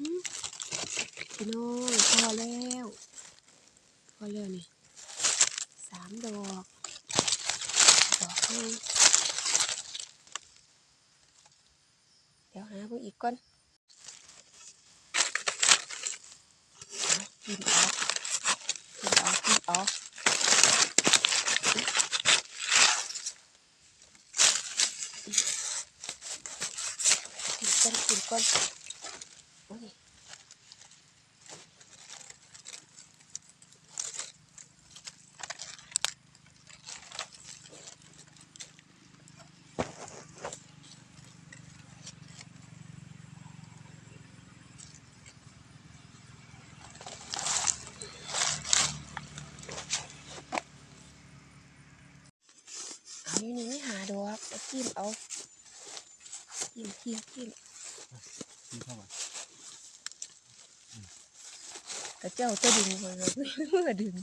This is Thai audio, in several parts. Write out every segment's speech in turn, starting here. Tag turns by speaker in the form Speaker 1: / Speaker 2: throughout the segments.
Speaker 1: พี่น้องพอแล้วพอแล้วนี่สามดอกดอกนึงเดี๋ยวหาพิ่งอีกก่อนอากินเอากินเอากินเอากินก่อนกินก่อนโอ้ย เอาอยู่นี่ไม่หาด อกเอาจิ้มเอาจิ้มจิ้มจิ้ม
Speaker 2: กินเข้าไป
Speaker 1: กระเจ้าจะดึงมันเลยเมื่อดึง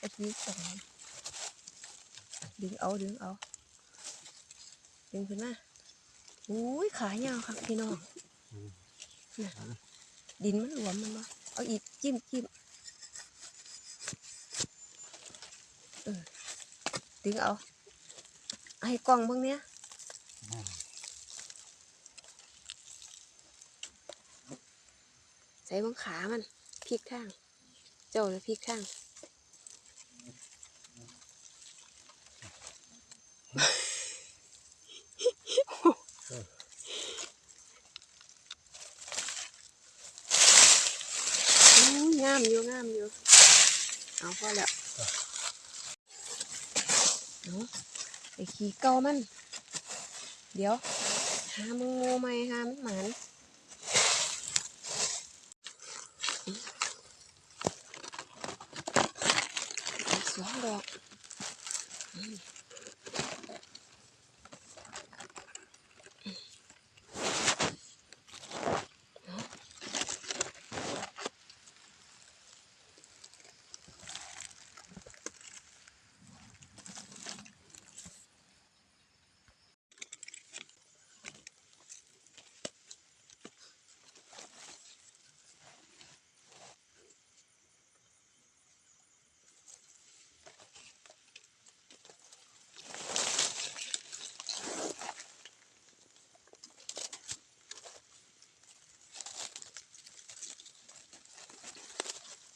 Speaker 1: กระชีสองดึงเอาดึงเอาดึงขึ้นมาอุ้ยขายาวครับพี่น้องน่ะดินมันหลวมมันบ่เอาอีกจิ้มจิ้มเออดึงเอาเอาให้กล้องเบ้างเนี้ย ใส่บังขามันพลิกข้าง เจ้าเลยพลิกข้างงามอยู่งามอยู่เอาพอแล้วไอ้ขี้เกามัน เดี๋ยวหามึงโง่ไหมหามันหมัน อีกสอง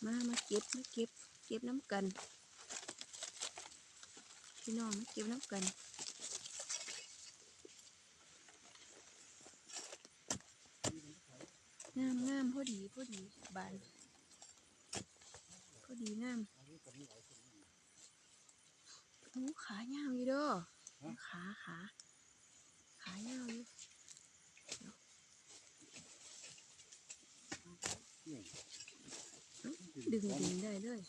Speaker 1: มามาเก็บมาเก็บ เก็บน้ำกัน พี่น้องมาเก็บน้ำกันงามงามพอดีพอดีบานพอดีงามโอ้ขายาวอยู่เด้อขาขาขายาวอยู่ ดึงดึงได้เลย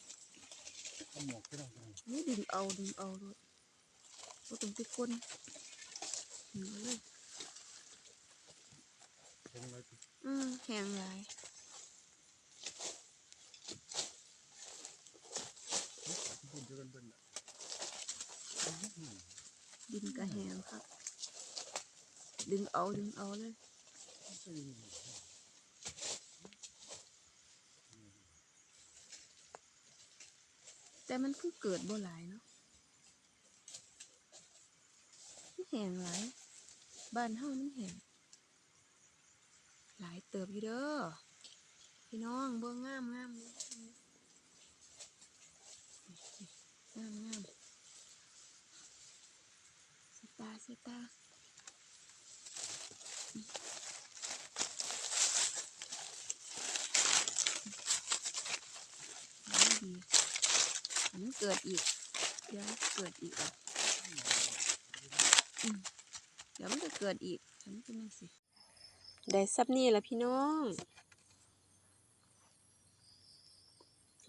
Speaker 2: เอาหมวกก็ได้ก็ได้
Speaker 1: นี่ดึงเอาดึงเอาด้วยก็ต้องไปก้นดึงเอาเลย
Speaker 2: ตรงเลย
Speaker 1: อืมแข็งหลาย
Speaker 2: พูดเยอะกันเป็นแหละ
Speaker 1: ดินกระแหงครับ ดึงเอาดึงเอาเลย แต่มันคือเกิดบ่หลายเนาะมันแหงหลายบ้านเฮามันแหงหลายเติบอยู่เด้อพี่น้องเบิ่งงามงามเลยงามงามสตาสตาร์ดีดีอันนี้ เกิดอีก เดี๋ยวเกิดอีกอะอืมเดี๋ยวมันจะเกิดอีกฉันเป็นยังสิ ได้ซับนี่แหละพี่น้อง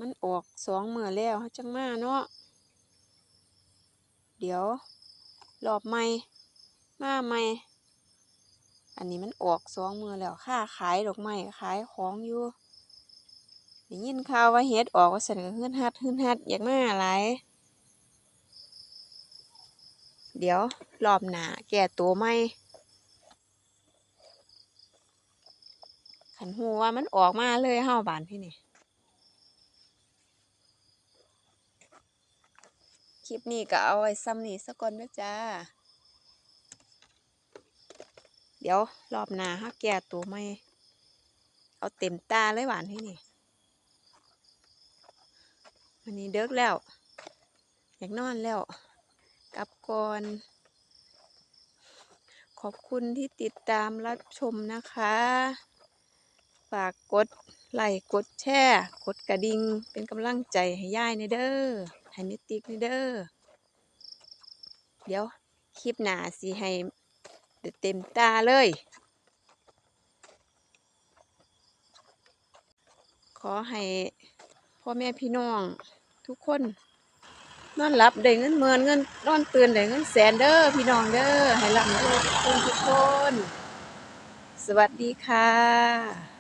Speaker 1: มันออกสองมือแล้วจังมาเนาะ เดี๋ยวรอบใหม่มาใหม่อันนี้มันออกสองมือแล้วค่าขายดอกไม้ขายของอยู่ ได้ยินข่าวว่าเฮ็ดออกว่าสันก็ฮืนฮัดฮืนฮัดอยากมาหลายเดี๋ยวรอบหนาแก่ตัวใหม่ขันหูว่ามันออกมาเลยเฮาบานที่นี่ คลิปนี้ก็เอาไว้ซ้ำนี่สักก่อนด้อจ้า เดี๋ยวรอบหน้าฮะแก่ตัวไม่ เอาเต็มตาเลยหวานที่นี่ วันนี้เดึกแล้ว อยากนอนแล้ว กลับก่อน ขอบคุณที่ติดตามรับชมนะคะ ฝากกดไลค์กดแชร์กดกระดิ่งเป็นกำลังใจให้ย่ายในเด้อให้นิติกในเด้อเดี๋ยวคลิปหน้าสิให้เต็มตาเลย ขอให้ พ่อแม่พี่น้อง ทุกคน นอนหลับได้เงินเมือนเงินนอนตื่นได้เงินแสนเด้อพี่น้องเด้อให้ร่ำรวยทุกคนทุกคน สวัสดีค่ะ